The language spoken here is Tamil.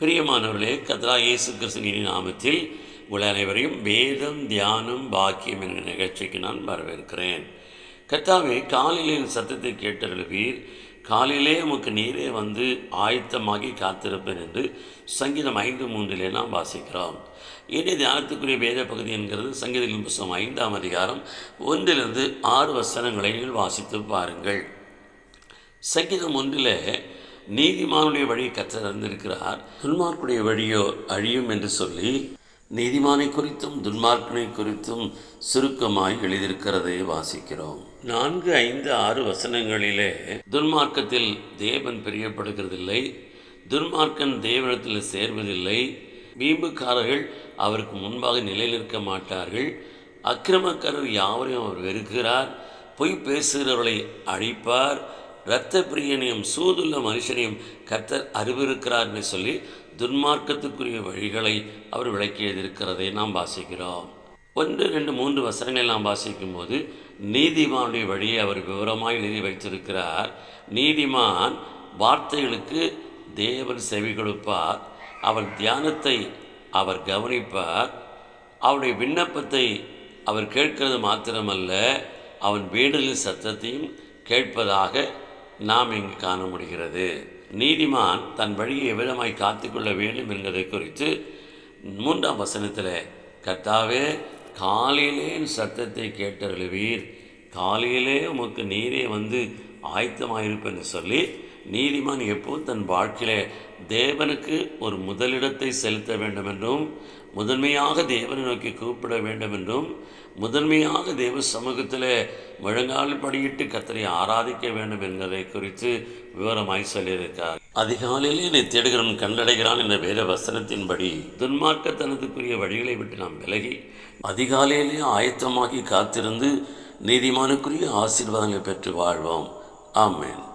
பிரியமானவர்களே கத்ரா இயேசு கிருஷ்ணனின் நாமத்தில் உள்ள அனைவரையும் வேதம் தியானம் பாக்கியம் என்ற நிகழ்ச்சிக்கு நான் வரவேற்கிறேன். கத்தாவே காலையிலே சத்தத்தை கேட்டருளுவீர். காலையிலே உமக்கு நீரே வந்து ஆயத்தமாகி காத்திருப்பேன் என்று சங்கீதம் ஐந்து மூன்றிலே நாம் வாசிக்கிறோம். இன்றைய தியானத்துக்குரிய வேத பகுதி என்கிறது சங்கீதத்தின் புஸ்தகம் ஐந்தாம் அதிகாரம் ஒன்றிலிருந்து ஆறு வசனங்களை நீங்கள் வாசித்து பாருங்கள். சங்கீதம் ஒன்றில் நீதிமானுடைய வழி கற்று அறிந்திருக்கிறார் துன்மார்க்குடைய வழியோ அழியும் என்று சொல்லி நீதிமானை குறித்தும் துன்மார்க்கனை குறித்தும் சுருக்கமாய் எழுதியிருக்கிறதை வாசிக்கிறோம். நான்கு ஐந்து ஆறு வசனங்களிலே துன்மார்க்கத்தில் தேவன் பிரியப்படுகிறதில்லை துன்மார்க்கன் தேவனத்தில் சேர்வதில்லை வீம்புக்காரர்கள் அவருக்கு முன்பாக நிலையில் இருக்க மாட்டார்கள் அக்கிரமக்காரர் யாவரையும் அவர் வெறுக்கிறார் பொய் பேசுகிறவர்களை அழிப்பார் இரத்த பிரியனையும் சூதுள்ள மனுஷனையும் கர்த்தர் அறிவிருக்கிறார் என்று சொல்லி துன்மார்க்கத்துக்குரிய வழிகளை அவர் விளக்கி எழுதியிருக்கிறதை நாம் வாசிக்கிறோம். ஒன்று ரெண்டு மூன்று வசனங்களை நாம் வாசிக்கும் போது நீதிமானுடைய வழியை அவர் விவரமாக எழுதி வைத்திருக்கிறார். நீதிமான் வார்த்தைகளுக்கு தேவன் செவி கொடுப்பார். அவர் தியானத்தை அவர் கவனிப்பார். அவருடைய விண்ணப்பத்தை அவர் கேட்கிறது மாத்திரமல்ல அவன் வேடலின் சத்தத்தையும் கேட்பதாக நாம் இங்கு காண முடிகிறது நீதிமான் தன் வழியை எவ்விதமாய் காத்துக்கொள்ள வேண்டும் என்பதை குறித்து மூன்றாம் வசனத்தில் கர்த்தாவே காலையிலே சத்தத்தை கேட்டருளுவீர். காலையிலே உமக்கு நீரே வந்து ஆயத்தமாயிருப்பேன்னு சொல்லி நீதிமான் எப்போ தன் வாழ்க்கையிலே தேவனுக்கு ஒரு முதலிடத்தை செலுத்த வேண்டும் என்றும் முதன்மையாக தேவனை நோக்கி கூப்பிட வேண்டும் என்றும் முதன்மையாக தேவ சமூகத்தில் முழங்கால் படியிட்டு கத்தரை ஆராதிக்க வேண்டும் என்பதை குறித்து விவரமாய் சொல்லியிருக்கார் அதிகாலையிலே என்னை தேடுகிறவன் கண்டடைகிறான் என்ற வேத வசனத்தின்படி துன்மார்க்கத்தனத்துக்குரிய வழிகளை விட்டு நாம் விலகி அதிகாலையிலே ஆயத்தமாகி காத்திருந்து நீதிமானுக்குரிய ஆசீர்வாதங்களை பெற்று வாழ்வோம். ஆமேன்.